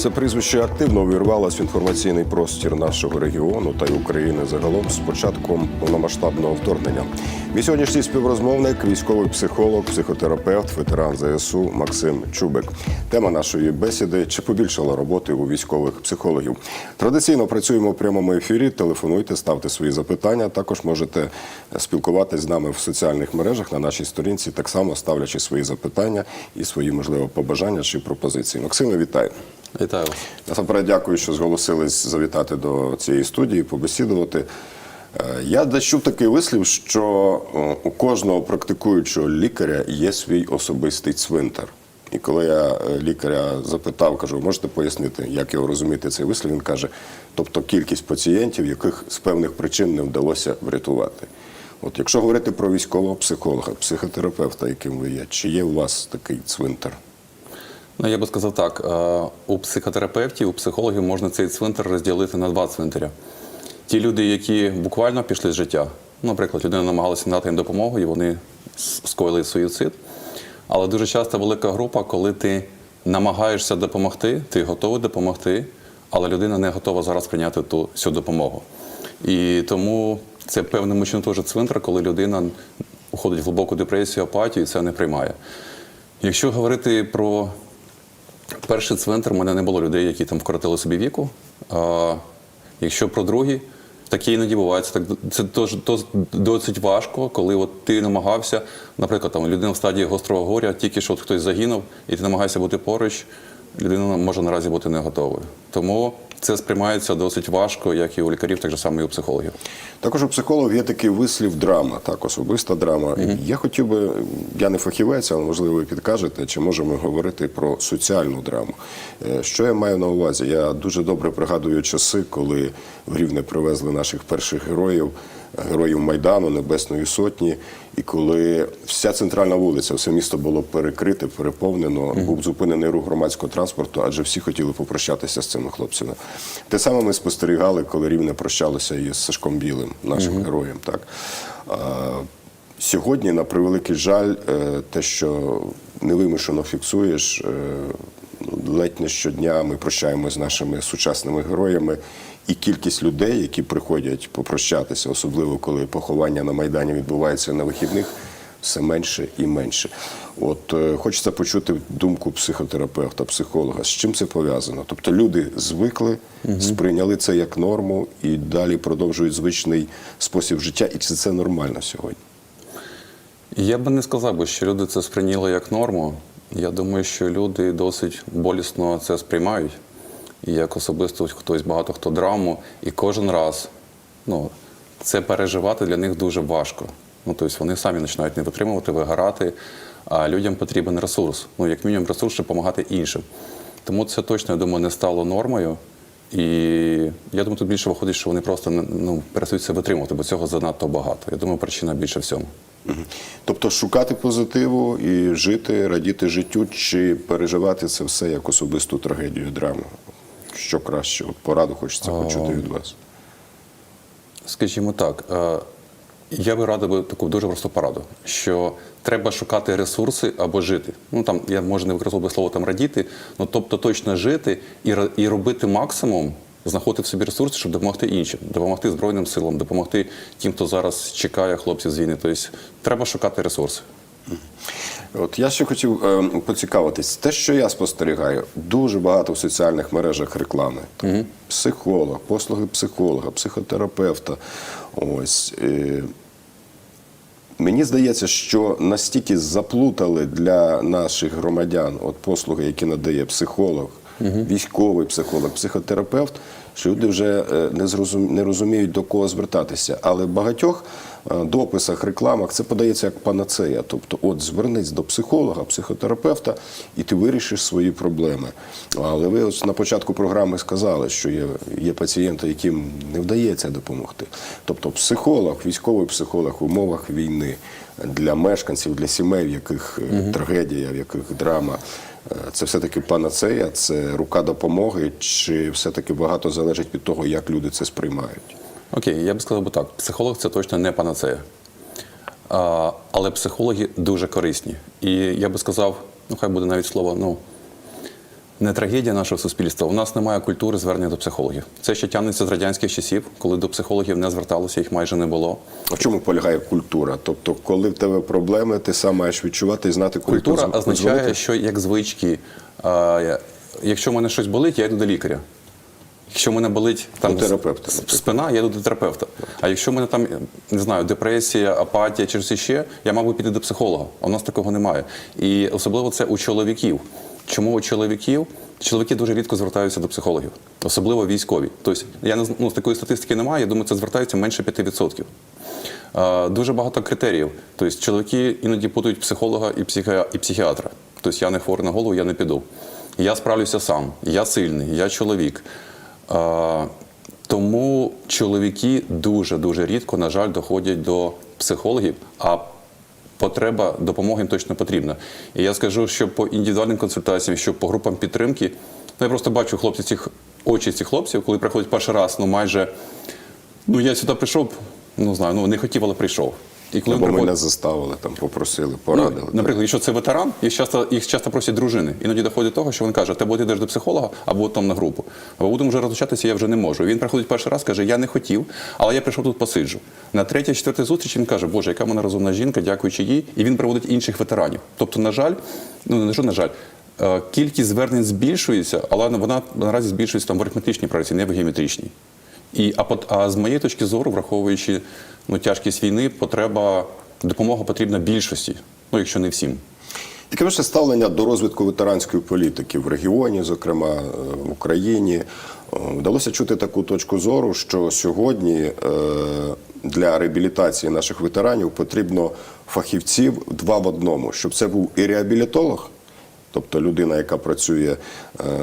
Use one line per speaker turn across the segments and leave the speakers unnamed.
Це прізвище активно увірвалось в інформаційний простір нашого регіону та й України загалом з початком повномасштабного вторгнення. Мій сьогоднішній співрозмовник, військовий психолог, психотерапевт, ветеран ЗСУ Максим Чубик. Тема нашої бесіди чи побільшала роботи у військових психологів. Традиційно працюємо в прямому ефірі. Телефонуйте, ставте свої запитання. Також можете спілкуватись з нами в соціальних мережах на нашій сторінці, так само ставлячи свої запитання і свої можливо побажання чи пропозиції. Максиме, вітаю.
Вітаю.
Насамперед дякую, що зголосились завітати до цієї студії, побесідувати. Е, Я десь чув такий вислів, що е, у кожного практикуючого лікаря є свій особистий цвинтар. І коли я е, лікаря запитав, кажу, можете пояснити, як його розуміти цей вислів, він каже, тобто кількість пацієнтів, яких з певних причин не вдалося врятувати. От якщо говорити про військового психолога, психотерапевта, яким ви є, чи є у вас такий цвинтар?
Ну, я би сказав так: е, у психотерапевтів, у психологів можна цей цвинтар розділити на два цвинтаря. Ті люди, які буквально пішли з життя, наприклад, людина намагалася надати їм допомогу, і вони скоїли суїцид. Але дуже часто велика група, коли ти намагаєшся допомогти, ти готовий допомогти, але людина не готова зараз прийняти ту всю допомогу. І тому це певним чином теж цвинтар, коли людина уходить в глибоку депресію, апатію і це не приймає. Якщо говорити про перший цвинтар, у мене не було людей, які там вкоротили собі віку. А якщо про другий, таке іноді бувається. Так, це досить важко, коли от ти намагався, наприклад, там людина в стадії гострого горя, тільки що от хтось загинув, і ти намагаєшся бути поруч, людина може наразі бути не готовою. Тому це сприймається досить важко, як і у лікарів, так само і у психологів.
Також у психологів є такий вислів драма, так, особиста драма. Я хотів би, я не фахівець, але можливо ви підкажете, чи можемо говорити про соціальну драму. Е, Що я маю на увазі? Я дуже добре пригадую часи, коли в Рівне привезли наших перших героїв, героїв Майдану, Небесної Сотні, і коли вся центральна вулиця, все місто було перекрите, переповнено, був зупинений рух громадського транспорту, адже всі хотіли попрощатися з цими хлопцями. Те саме ми спостерігали, коли Рівне прощалося із Сашком Білим, нашим героєм. Так? А, Сьогодні, на превеликий жаль, е, те, що невимушено фіксуєш, е, ну, ледь не щодня ми прощаємося з нашими сучасними героями, і кількість людей, які приходять попрощатися, особливо коли поховання на Майдані відбувається на вихідних, все менше і менше. От е, хочеться почути думку психотерапевта, психолога, з чим це пов'язано. Тобто люди звикли, сприйняли це як норму і далі продовжують звичний спосіб життя, і чи це нормально сьогодні?
Я би не сказав, би, що люди це сприйняли як норму. Я думаю, що люди досить болісно це сприймають. І як особисто хтось багато хто драму, і кожен раз ну, це переживати для них дуже важко. Ну, тобто вони самі починають не витримувати, вигорати, а людям потрібен ресурс. Ну, як мінімум, ресурс, щоб допомагати іншим. Тому це точно, я думаю, не стало нормою. І я думаю, тут більше виходить, що вони просто ну, перестають це витримувати, бо цього занадто багато. Я думаю, причина більше в цьому.
Тобто шукати позитиву і жити, радіти життю, чи переживати це все як особисту трагедію, драму? Що краще? От пораду хочеться почути від вас.
Скажімо так, е, я би радив би таку дуже просту пораду, що треба шукати ресурси або жити. Ну там я може не використовувати слово там радіти, ну тобто точно жити і, і робити максимум, знаходити в собі ресурси, щоб допомогти іншим, допомогти Збройним силам, допомогти тим, хто зараз чекає хлопців з війни. Тобто треба шукати ресурси.
От я ще хотів е, поцікавитись. Те, що я спостерігаю, дуже багато в соціальних мережах реклами. Там, Психолог, послуги психолога, психотерапевта. Ось. Е, Мені здається, що настільки заплутали для наших громадян от послуги, які надає психолог, військовий психолог, психотерапевт, що люди вже е, не, зрозум... не розуміють до кого звертатися. Але багатьох дописах, рекламах це подається як панацея. Тобто, от звернись до психолога, психотерапевта, і ти вирішиш свої проблеми. Але ви ось на початку програми сказали, що є, є пацієнти, яким не вдається допомогти. Тобто, психолог, військовий психолог в умовах війни для мешканців, для сімей, в яких е, трагедія, в яких драма. е, Це все-таки панацея, це рука допомоги, чи все-таки багато залежить від того, як люди це сприймають?
Окей, я б сказав би так: психолог це точно не панацея. А, але психологи дуже корисні. І я би сказав, ну хай буде навіть слово, ну не трагедія нашого суспільства. У нас немає культури звернення до психологів. Це ще тягнеться з радянських часів, коли до психологів не зверталося, їх майже не було.
А в чому полягає культура? Тобто, коли в тебе проблеми, ти сам маєш відчувати і знати, коли
Культура означає, що як звички, а, якщо в мене щось болить, я йду до лікаря. Якщо в мене болить там
До терапевта,
спина, я йду до терапевта. А якщо в мене там не знаю, депресія, апатія чи щось ще, я мав би піти до психолога. А у нас такого немає. І особливо це у чоловіків. Чому у чоловіків? Чоловіки дуже рідко звертаються до психологів, особливо військові. Тобто, я не ну, з такої статистики немає, я думаю, це звертається менше 5%. Е, Дуже багато критеріїв. Тобто чоловіки іноді путають психолога і, психі... і психіатра. Тобто я не хворий на голову, я не піду. Я справлюся сам, я сильний, я чоловік. Тому чоловіки дуже-дуже рідко, на жаль, доходять до психологів, а потреба допомоги їм точно потрібна. І я скажу, що по індивідуальним консультаціям, що по групам підтримки, ну я просто бачу хлопців цих очі цих хлопців, коли приходять перший раз, ну майже ну я сюди прийшов, ну знаю, ну не хотів, але прийшов. І коли
Або
він
мене заставили, там попросили,
ну,
порадили.
наприклад, якщо це ветеран, їх часто їх часто просять дружини. Іноді доходить до того, що він каже, ти або ти йдеш до психолога, або там на групу. Або будемо вже розлучатися, я вже не можу. І він приходить перший раз, каже, я не хотів, але я прийшов тут посиджу. На третій, четвертій зустрічі він каже, Боже, яка мене розумна жінка, дякуючи їй, і він приводить інших ветеранів. Тобто, на жаль, ну не що, на жаль. е, Кількість звернень збільшується, але вона наразі збільшується там в арифметичній праці, не в геометричній. І, а, а з моєї точки зору, враховуючи ну, тяжкість війни, потреба, допомога потрібна більшості, ну якщо не всім.
Яке ваше ставлення до розвитку ветеранської політики в регіоні, зокрема е, в Україні? Е, Вдалося чути таку точку зору, що сьогодні е, для реабілітації наших ветеранів потрібно фахівців два в одному, щоб це був і реабілітолог, тобто людина, яка працює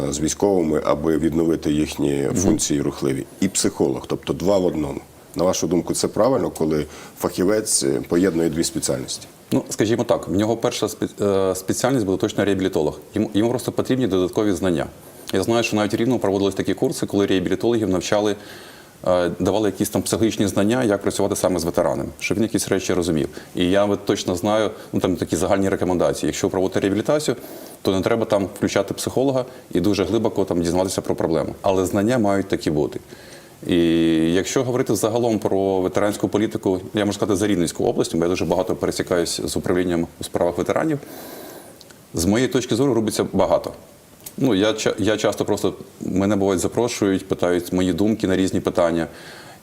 з військовими, аби відновити їхні функції рухливі, і психолог, тобто два в одному. На вашу думку, це правильно, коли фахівець е, поєднує дві спеціальності?
Ну, скажімо так, в нього перша е, спеціальність буде точно реабілітолог. Йому, йому просто потрібні додаткові знання. Я знаю, що навіть рівно проводились такі курси, коли реабілітологів навчали, е, давали якісь там психологічні знання, як працювати саме з ветеранами, щоб він якісь речі розумів. І я точно знаю, ну там такі загальні рекомендації. Якщо проводити реабілітацію, то не треба там включати психолога і дуже глибоко там дізнатися про проблему. Але знання мають такі бути. І якщо говорити загалом про ветеранську політику, я можу сказати за Рівненську область, бо я дуже багато пересікаюсь з управлінням у справах ветеранів. З моєї точки зору робиться багато. Ну, я, я часто просто мене бувають запрошують, питають мої думки на різні питання.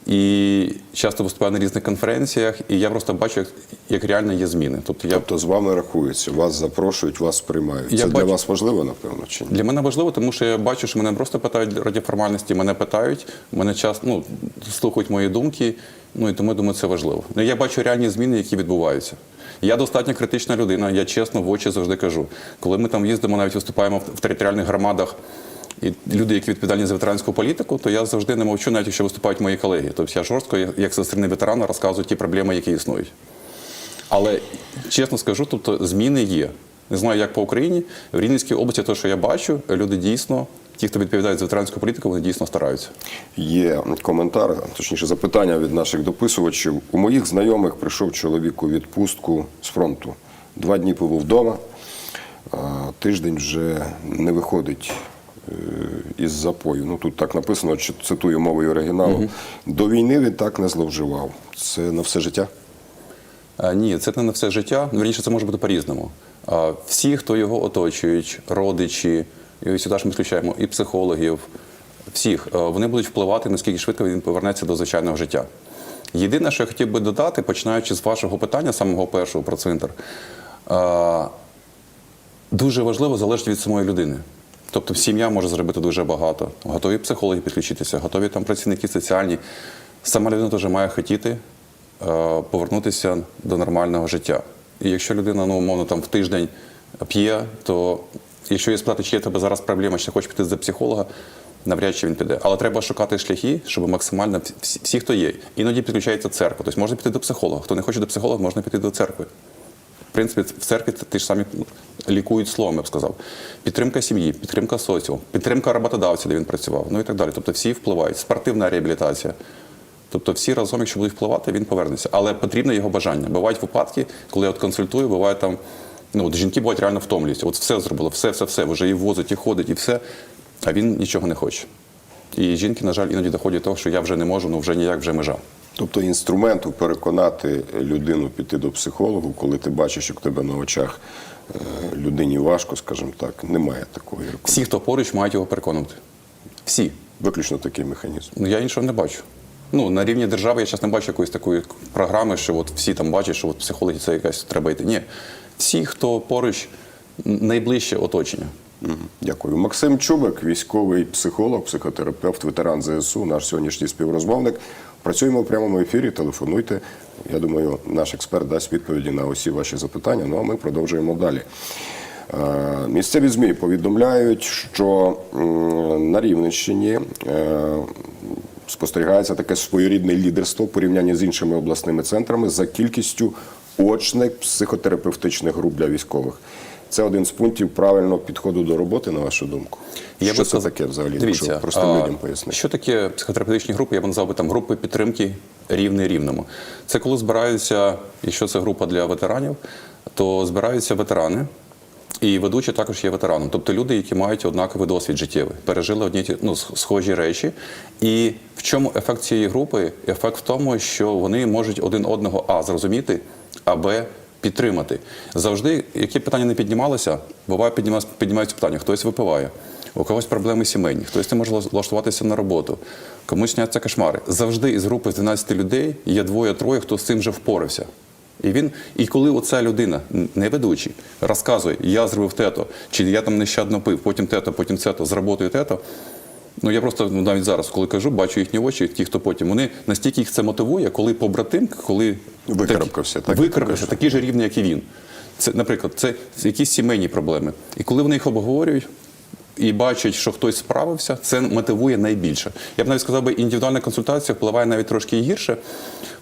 І часто виступаю на різних конференціях, і я просто бачу, як, як реально є зміни. Тобто я
Тобто з вами рахуються, вас запрошують, вас приймають.
Я
Це для вас важливо, напевно, чи ні?
Для мене важливо, тому що я бачу, що мене не просто питають раді формальності, мене питають, мене час ну, слухають мої думки. Ну і тому я думаю, це важливо. Ну, я бачу реальні зміни, які відбуваються. Я достатньо критична людина, я чесно в очі завжди кажу. Коли ми там їздимо, навіть виступаємо в територіальних громадах, і люди, які відповідальні за ветеранську політику, то я завжди не мовчу, навіть якщо виступають мої колеги. Тобто я жорстко, як- зі сторони ветерана, розказую ті проблеми, які існують. Але чесно скажу, тобто зміни є. Не знаю, як по Україні. В Рівненській області, те, що я бачу, люди дійсно, ті, хто відповідають за ветеранську політику, вони дійсно стараються.
Є коментар, точніше запитання від наших дописувачів. У моїх знайомих прийшов чоловік у відпустку з фронту. Два дні побув вдома, тиждень вже не виходить із запою. Ну тут так написано, цитую мовою оригіналу. До війни він так не зловживав. Це на все життя.
А, ні, це не на все життя. Вірніше, це може бути по-різному. Всі, хто його оточують, родичі, і сюди ж ми включаємо і психологів, всіх, вони будуть впливати, наскільки швидко він повернеться до звичайного життя. Єдине, що я хотів би додати, починаючи з вашого питання, самого першого про цвинтар, дуже важливо залежить від самої людини. Тобто сім'я може зробити дуже багато. Готові психологи підключитися, готові там працівники соціальні. Сама людина теж має хотіти е, повернутися до нормального життя. І якщо людина, ну, умовно, там в тиждень п'є, то якщо їй спитати, чи є тебе зараз проблема, чи ти хочеш піти за психолога, навряд чи він піде. Але треба шукати шляхи, щоб максимально всі, хто є. Іноді підключається церква. Тобто можна піти до психолога. Хто не хоче до психолога, можна піти до церкви. В принципі, в церкві ті ж самі лікують словом, я б сказав. Підтримка сім'ї, підтримка соціуму, підтримка роботодавця, де він працював, ну і так далі. Тобто всі впливають. Спортивна реабілітація. Тобто всі разом, якщо будуть впливати, він повернеться. Але потрібне його бажання. Бувають випадки, коли я от консультую, буває там Ну, от жінки бувають реально втомлюються. От все зробили, все, все, все. Вже і возить, і ходить, і все. А він нічого не хоче. І жінки, на жаль, іноді доходять до того, що я вже не можу, ну вже ніяк вже межа.
Тобто інструменту переконати людину піти до психологу, коли ти бачиш, як в тебе на очах людині важко, скажімо так, немає такої рекомендації.
Всі, хто поруч, мають його переконувати. Всі.
Виключно такий механізм.
Ну я іншого не бачу. Ну на рівні держави я зараз не бачу якоїсь такої програми, що от всі там бачать, що от психологи це якась треба йти. Ні, всі, хто поруч, найближче оточення.
Дякую. Максим Чубик, військовий психолог, психотерапевт, ветеран ЗСУ, наш сьогоднішній співрозмовник. Працюємо в прямому ефірі. Телефонуйте. Я думаю, наш експерт дасть відповіді на усі ваші запитання. Ну а ми продовжуємо далі. Е, Місцеві ЗМІ повідомляють, що на Рівненщині е, спостерігається таке своєрідне лідерство в порівнянні з іншими обласними центрами за кількістю очних психотерапевтичних груп для військових. Це один з пунктів правильного підходу до роботи, на вашу думку.
Я
що
би
це
сказав-
таке взагалі?
Дивіться,
Щоб простим
а,
людям пояснити.
Що таке психотерапевтичні групи? Я б назвав би там групи підтримки рівний рівному. Це коли збираються, якщо це група для ветеранів, то збираються ветерани. І ведучі також є ветераном, тобто люди, які мають однаковий досвід життєвий, пережили одні ті ну, схожі речі. І в чому ефект цієї групи? Ефект в тому, що вони можуть один одного а зрозуміти, а б підтримати. Завжди, які питання не піднімалися, буває піднімаються, питання: хтось випиває, у когось проблеми сімейні, хтось не може влаштуватися на роботу, комусь сняться кошмари. Завжди із групи з 12 людей є двоє-троє, хто з цим вже впорався. І він, і коли оця людина, не ведучий, розказує, я зробив тето, чи я там нещадно пив, потім тето, потім цето, з роботою тето. Ну я просто ну, навіть зараз, коли кажу, бачу їхні очі, ті, хто потім, вони настільки їх це мотивує, коли побратим, коли
Викарабкався, так,
викарабкався, такі ж рівні, як і він. Це, наприклад, це якісь сімейні проблеми. І коли вони їх обговорюють, і бачать, що хтось справився, це мотивує найбільше. Я б навіть сказав би, індивідуальна консультація впливає навіть трошки гірше,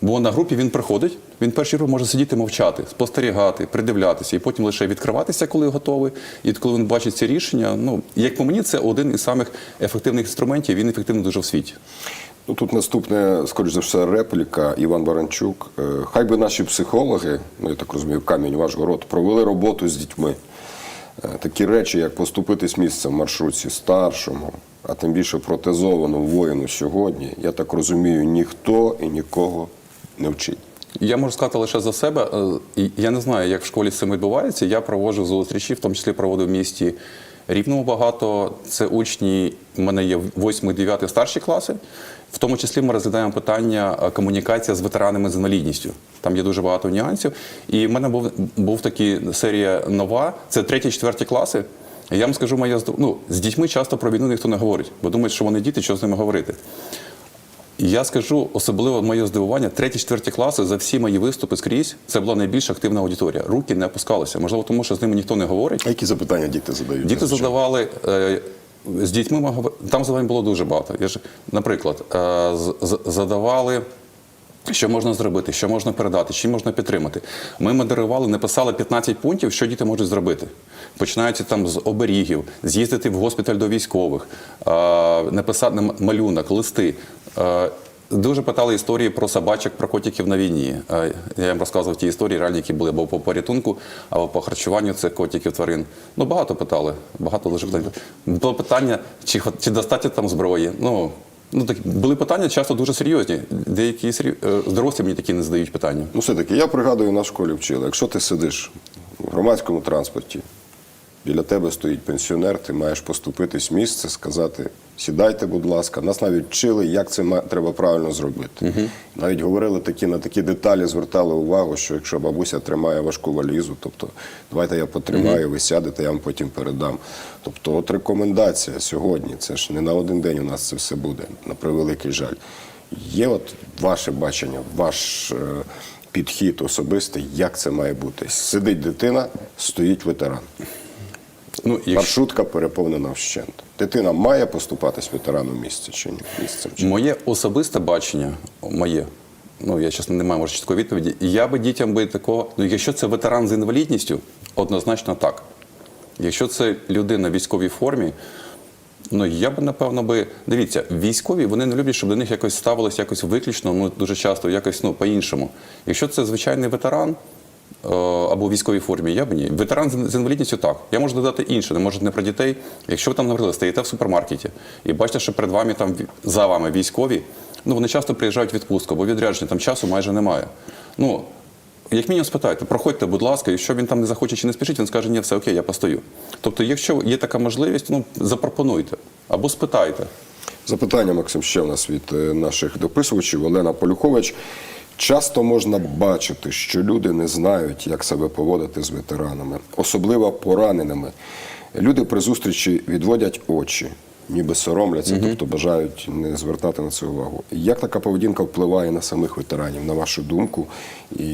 бо на групі він приходить, він перший групі може сидіти мовчати, спостерігати, придивлятися, і потім лише відкриватися, коли готовий. І коли він бачить ці рішення, ну як по мені, це один із самих ефективних інструментів. Він ефективний дуже в світі.
Ну, тут наступне, скоріш за все, репліка Іван Баранчук. Е, Хай би наші психологи, ну я так розумію, камінь ваш город, провели роботу з дітьми. Е, Такі речі, як поступитись місце в маршрутці старшому, а тим більше протезованому воїну сьогодні, я так розумію, ніхто і нікого не вчить.
Я можу сказати лише за себе. Е, Я не знаю, як в школі з цим відбувається. Я проводжу зустрічі, в тому числі проводив в місті Рівному багато. Це учні, у мене є 8-9 старші класи. В тому числі ми розглядаємо питання е, комунікація з ветеранами з інвалідністю. Там є дуже багато нюансів. І в мене був, був такі серія нова. Це треті-четверті класи. Я вам скажу, моя ну, з дітьми часто про війну ніхто не говорить, бо думають, що вони діти, що з ними говорити. Я скажу особливо моє здивування, треті, четверті класи за всі мої виступи скрізь це була найбільш активна аудиторія. Руки не опускалися. Можливо, тому що з ними ніхто не говорить.
А які запитання діти задають?
Діти задавали е, з дітьми. ми Там завдань було дуже багато. Я ж, наприклад, е, задавали. Що можна зробити, що можна передати, чим можна підтримати. Ми модерували, написали 15 пунктів, що діти можуть зробити. Починаючи там з оберігів, з'їздити в госпіталь до військових, е, написати малюнок, листи. Дуже питали історії про собачок, про котиків на війні. Е, Я їм розказував ті історії, реальні, які були або по порятунку, або по харчуванню цих котиків тварин. Ну, багато питали. Багато дуже питань. Було питання, чи, чи достатньо там зброї. Ну, ну так, були питання часто дуже серйозні. Деякі серйо- е, мені такі не задають питання.
Ну, все-таки, я пригадую, на школі вчили. Якщо ти сидиш в громадському транспорті, біля тебе стоїть пенсіонер, ти маєш поступитись місце, сказати: сідайте, будь ласка. Нас навіть вчили, як це треба правильно зробити. Навіть говорили такі на такі деталі, звертали увагу, що якщо бабуся тримає важку валізу, тобто давайте я потримаю, ви сядете, я вам потім передам. Тобто, от рекомендація сьогодні, це ж не на один день у нас це все буде, на превеликий жаль. Є от ваше бачення, ваш е, підхід особистий, як це має бути. Сидить дитина, стоїть ветеран.
Ну, якщо,
Маршрутка переповнена вщент. Дитина має поступатись ветераном місця чи ні? Місцем чи ні?
моє особисте бачення, моє, ну я чесно не маю може чіткої відповіді. Я би дітям би такого, ну якщо це ветеран з інвалідністю, однозначно так. Якщо це людина в військовій формі, ну я би напевно би дивіться, військові вони не люблять, щоб до них якось ставилось якось виключно, ну дуже часто якось ну по-іншому. Якщо це звичайний ветеран, або у військовій формі, я б ні. Ветеран з- з інвалідністю так. Я можу додати інше, не може не про дітей. Якщо ви там, наприклад, стоїте в супермаркеті і бачите, що перед вами там за вами військові, ну вони часто приїжджають в відпустку, бо відрядження там часу майже немає. Ну, як мінімум спитайте, проходьте, будь ласка, якщо він там не захоче чи не спішить, він скаже, ні, все окей, я постою. Тобто, якщо є така можливість, ну запропонуйте або спитайте.
Запитання, Максим, ще в нас від е, наших дописувачів. Олена Полюхович. Часто можна бачити, що люди не знають, як себе поводити з ветеранами, особливо пораненими. Люди при зустрічі відводять очі, ніби соромляться, тобто бажають не звертати на це увагу. Як така поведінка впливає на самих ветеранів, на вашу думку, і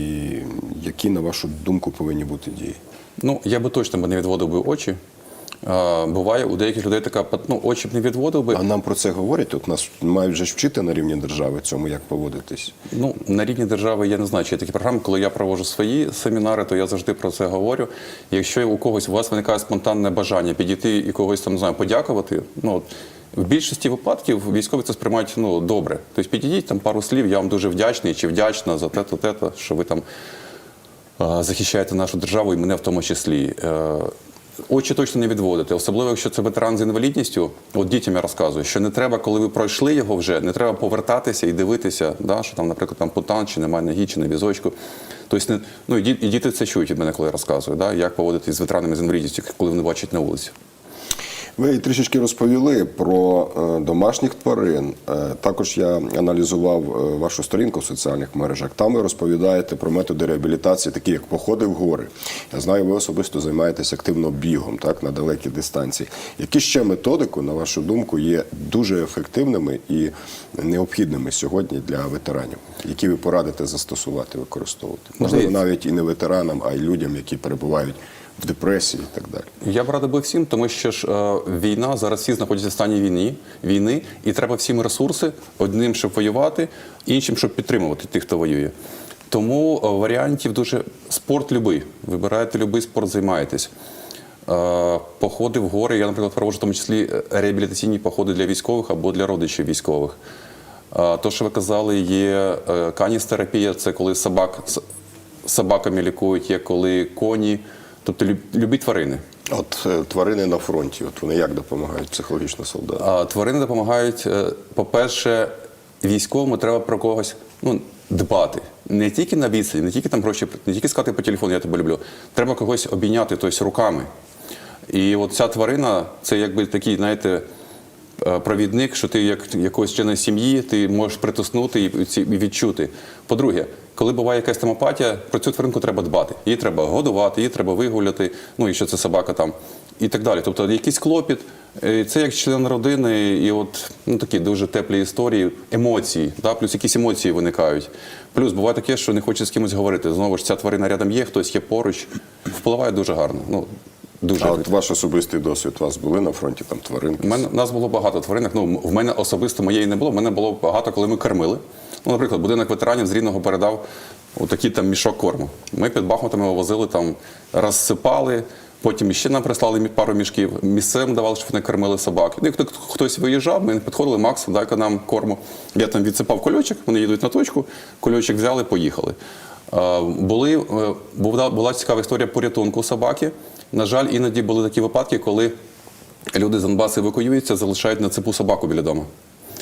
які, на вашу думку, повинні бути дії?
Ну, я би точно не відводив би очі. Буває у деяких людей така, ну, очі б не відводив би.
А нам про це говорять? От нас мають вже вчити на рівні держави цьому, як поводитись.
Ну, на рівні держави я не знаю, чи є такі програми. Коли я проводжу свої семінари, то я завжди про це говорю. Якщо у когось у вас виникає спонтанне бажання підійти і когось там не знаю, подякувати, ну от, в більшості випадків військові це сприймають ну, добре. Тобто підійдіть там пару слів, я вам дуже вдячний чи вдячна за те-то, те-то, що ви там е, захищаєте нашу державу і мене в тому числі. Очі точно не відводити, особливо якщо це ветеран з інвалідністю. От дітям я розказую, що не треба, коли ви пройшли його вже, не треба повертатися і дивитися, да, що там, наприклад, там путан, чи немає ноги, чи на візочку. Тобто, не, ну, і діти це чують від мене, коли я розказую, да, як поводитись з ветеранами з інвалідністю, коли вони бачать на вулиці.
Ви трішечки розповіли про е, домашніх тварин. Е, також я аналізував е, вашу сторінку в соціальних мережах. Там ви розповідаєте про методи реабілітації, такі як походи в гори. Я знаю, ви особисто займаєтесь активно бігом, так на далекі дистанції. Які ще методику, на вашу думку, є дуже ефективними і необхідними сьогодні для ветеранів, які ви порадите застосувати, використовувати? Можливо, навіть і не ветеранам, а й людям, які перебувають в депресії і так далі.
Я б радив би всім, тому що ж е, війна зараз всі знаходяться в стані війни, війни, і треба всім ресурси одним, щоб воювати, іншим, щоб підтримувати тих, хто воює. Тому е, варіантів дуже спорт любий. Вибираєте любий спорт, займаєтесь. Е, Походи в гори. Я, наприклад, проводжу в тому числі реабілітаційні походи для військових або для родичів військових. То, що ви казали, є каністерапія, це коли собак собаками лікують, є коли коні, тобто люб- любі тварини.
От е, тварини на фронті, от вони як допомагають психологічно солдатам?
А тварини допомагають, е, по-перше, військовому треба про когось ну, дбати. Не тільки на відстані, не тільки там гроші, не тільки сказати по телефону, я тебе люблю. Треба когось обійняти тобто, руками. І от ця тварина це якби такий, знаєте, провідник, що ти як якогось члена сім'ї, ти можеш притиснути і ці- і відчути. По-друге, коли буває якась там апатія, про цю тваринку треба дбати. Її треба годувати, її треба вигуляти, ну якщо це собака там, і так далі. Тобто якийсь клопіт, е, це як член родини, і от ну, такі дуже теплі історії, емоції, да? плюс якісь емоції виникають. Плюс буває таке, що не хоче з кимось говорити. Знову ж ця тварина рядом є, хтось є поруч, впливає дуже гарно. Ну, дуже
А от ваш особистий досвід, у вас були на фронті там тваринки?
у мене нас було багато тваринок. Ну в мене особисто моєї не було. В мене було багато, коли ми кормили. Ну, наприклад, будинок ветеранів з рівного передав отакий там мішок корму. Ми під Бахмутом його возили там, розсипали. Потім ще нам прислали пару мішків. Місцевим давали, щоб вони кормили собак. Ну, як хтось виїжджав, ми підходили, Макс, дай-ка нам корму. Я там відсипав кольочок, вони їдуть на точку, кольочок взяли, поїхали. Були, е, була, була цікава історія порятунку собаки. На жаль, іноді були такі випадки, коли люди з Донбасу евакуюються, залишають на цепу собаку біля дому.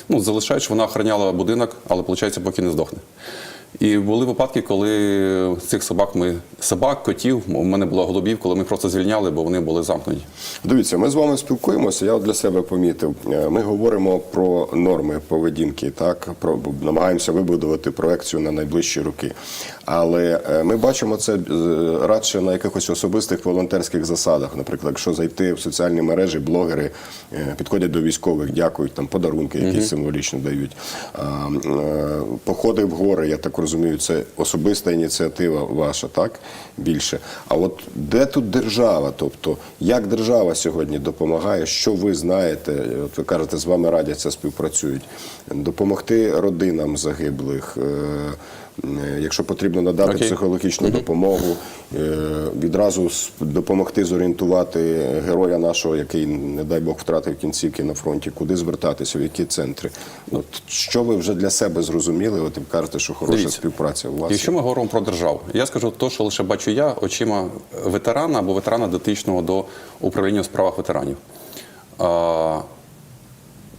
Ну, залишають, що вона охороняла будинок, але, виходить, поки не здохне. І були випадки, коли цих собак ми собак, котів, у мене було голубів, коли ми просто звільняли, бо вони були замкнені.
Дивіться, ми з вами спілкуємося. Я от для себе помітив. Е, Ми говоримо про норми поведінки, так про намагаємося вибудувати проекцію на найближчі роки. Але е, ми бачимо це е, радше на якихось особистих волонтерських засадах. Наприклад, якщо зайти в соціальні мережі, блогери підходять до військових, дякують там подарунки, якісь символічно дають. Походи в гори, я так розумію, це особиста ініціатива ваша, так більше. А от де тут держава? Тобто, як держава сьогодні допомагає? Що ви знаєте? От ви кажете, з вами радяться, співпрацюють, допомогти родинам загиблих. е, Якщо потрібно надати
Окей.
психологічну допомогу, е, відразу допомогти зорієнтувати героя нашого, який, не дай Бог, втратив кінцівки на фронті, куди звертатися, в які центри. От що ви вже для себе зрозуміли? От ви кажете, що хороша
Дивіться,
співпраця у вас?
Якщо ми говоримо про державу, я скажу те, що лише бачу я очима ветерана або ветерана дотичного до управління у справах ветеранів.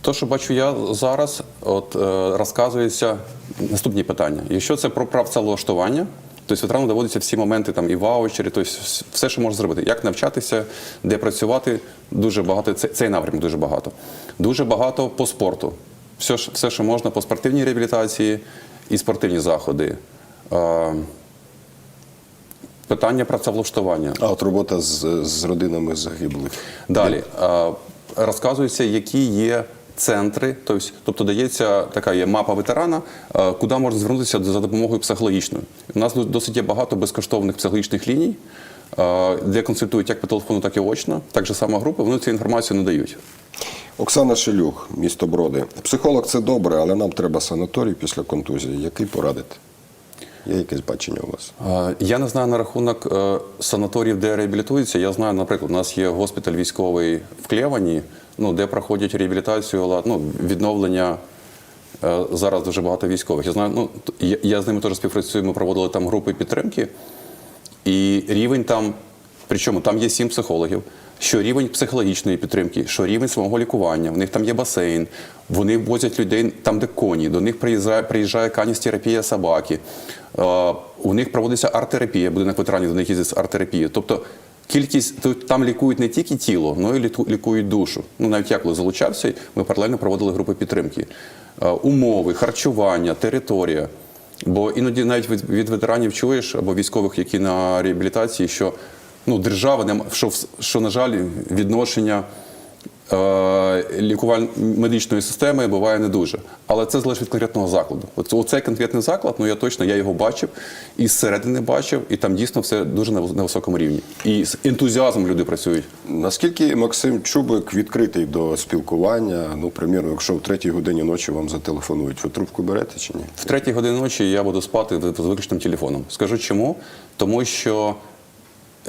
То, що бачу я зараз, от е, розказується наступні питання. Якщо це про працевлаштування, то ветерану доводиться всі моменти там і ваучері, тобто вс- все, що може зробити. Як навчатися, де працювати, дуже багато. Це, цей напрямок дуже багато. Дуже багато по спорту. Все, все, що можна по спортивній реабілітації і спортивні заходи. Е, питання працевлаштування.
А от робота з, з родинами загиблих.
Далі е, розказується, які є центри, тобто, тобто дається така є мапа ветерана, е, куди можна звернутися за допомогою психологічною. У нас досить є багато безкоштовних психологічних ліній, е, де консультують як по телефону, так і очно. Так же сама група, вони цю інформацію надають.
Оксана Шелюх, місто Броди. Психолог це добре, але нам треба санаторій після контузії. Який порадити? Є якесь бачення у вас?
Е, Я не знаю на рахунок е, санаторіїв, де реабілітуються. Я знаю, наприклад, у нас є госпіталь військовий в Клєвані, ну, де проходять реабілітацію, ну, відновлення. Е, Зараз дуже багато військових. Я знаю, ну я, я з ними теж співпрацюю. Ми проводили там групи підтримки, і рівень там, причому там є сім психологів. Що рівень психологічної підтримки, що рівень самого лікування, в них там є басейн, вони возять людей там, де коні, до них приїжджає, приїжджає каністерапія собаки. Е, у них проводиться арт-терапія, будинок ветеранів, до них їздить арт-терапією. Тобто кількість там лікують не тільки тіло, але й лікують душу. Ну навіть я коли залучався, ми паралельно проводили групи підтримки. Е, умови, харчування, територія. Бо іноді навіть від ветеранів чуєш або військових, які на реабілітації, що ну, держава що, що, на жаль, відношення е, лікуваль медичної системи буває не дуже. Але це залежить від конкретного закладу. Оцей конкретний заклад, ну я точно я його бачив і зсередини бачив, і там дійсно все дуже на, високому рівні. І з ентузіазмом люди працюють.
Наскільки Максим Чубик відкритий до спілкування? Ну, примірно, якщо в третій годині ночі вам зателефонують, ви трубку берете чи ні?
В третій годині ночі я буду спати з виключним телефоном. Скажу чому? Тому що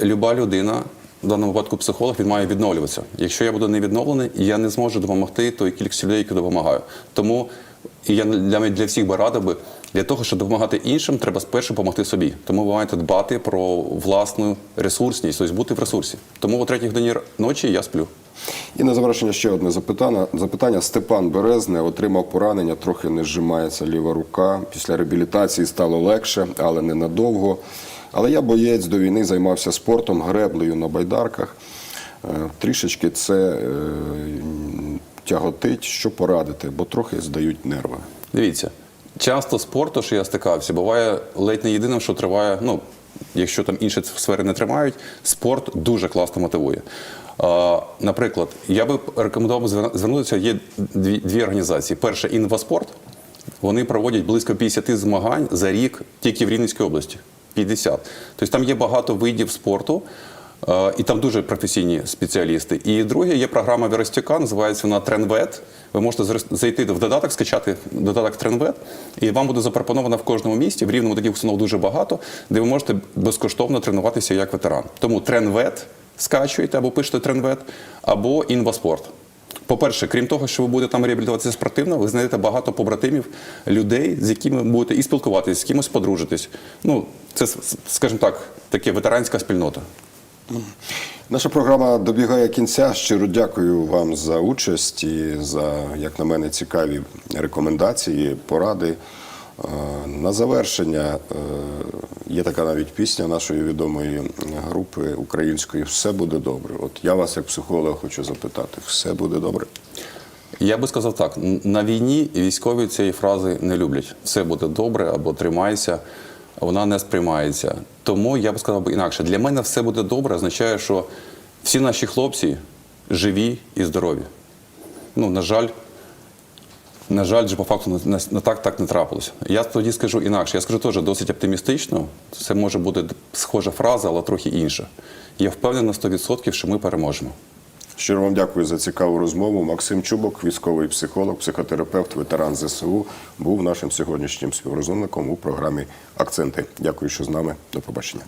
люба людина, в даному випадку психолог, він має відновлюватися. Якщо я буду не відновлений, я не зможу допомогти той кількості людей, які допомагаю. Тому я для, для всіх би радив би, для того, щоб допомагати іншим, треба спершу допомогти собі. Тому ви маєте дбати про власну ресурсність, тобто бути в ресурсі. Тому о третій годині ночі я сплю.
І на завершення ще одне запитання. Запитання Степан Березне отримав поранення, трохи не зжимається ліва рука. Після реабілітації стало легше, але ненадовго. Але я боєць до війни займався спортом, греблею на байдарках. Е, Трішечки це е, тяготить, що порадити, бо трохи здають нерви.
Дивіться, часто спорту, що я стикався, буває ледь не єдиним, що триває. Ну, якщо там інші сфери не тримають, спорт дуже класно мотивує. Наприклад, я би рекомендував звернутися. Є дві, дві організації. Перша інваспорт. Вони проводять близько 50 змагань за рік тільки в Рівненській області. 50. Тобто там є багато видів спорту. Е, І там дуже професійні спеціалісти. І друге є програма Віростюка, називається вона Тренвет. Ви можете зайти в додаток, скачати додаток Тренвет, і вам буде запропоновано в кожному місті. В рівному таких установ дуже багато, де ви можете безкоштовно тренуватися як ветеран. Тому Тренвет скачуєте або пишете Тренвет, або інваспорт. По-перше, крім того, що ви будете там реабілітуватися спортивно, ви знайдете багато побратимів, людей, з якими будете і спілкуватися, з кимось подружитись. Ну, це, скажімо так, таке ветеранська спільнота.
Наша програма добігає кінця. Щиро дякую вам за участь і за, як на мене, цікаві рекомендації, поради. Е, На завершення е, є така навіть пісня нашої відомої групи української Все буде добре. От я вас, як психолога, хочу запитати: все буде добре?
Я би сказав так: на війні військові цієї фрази не люблять. Все буде добре або тримайся, вона не сприймається. Тому я би сказав інакше. Для мене все буде добре означає, що всі наші хлопці живі і здорові. Ну, на жаль, на жаль, же по факту на, на, так, так не трапилося. Я тоді скажу інакше. Я скажу теж досить оптимістично. Це може бути схожа фраза, але трохи інша. Я впевнений на 100%, що ми переможемо.
Щиро вам дякую за цікаву розмову. Максим Чубок, військовий психолог, психотерапевт, ветеран ЗСУ, був нашим сьогоднішнім співрозмовником у програмі Акценти. Дякую, що з нами. До побачення.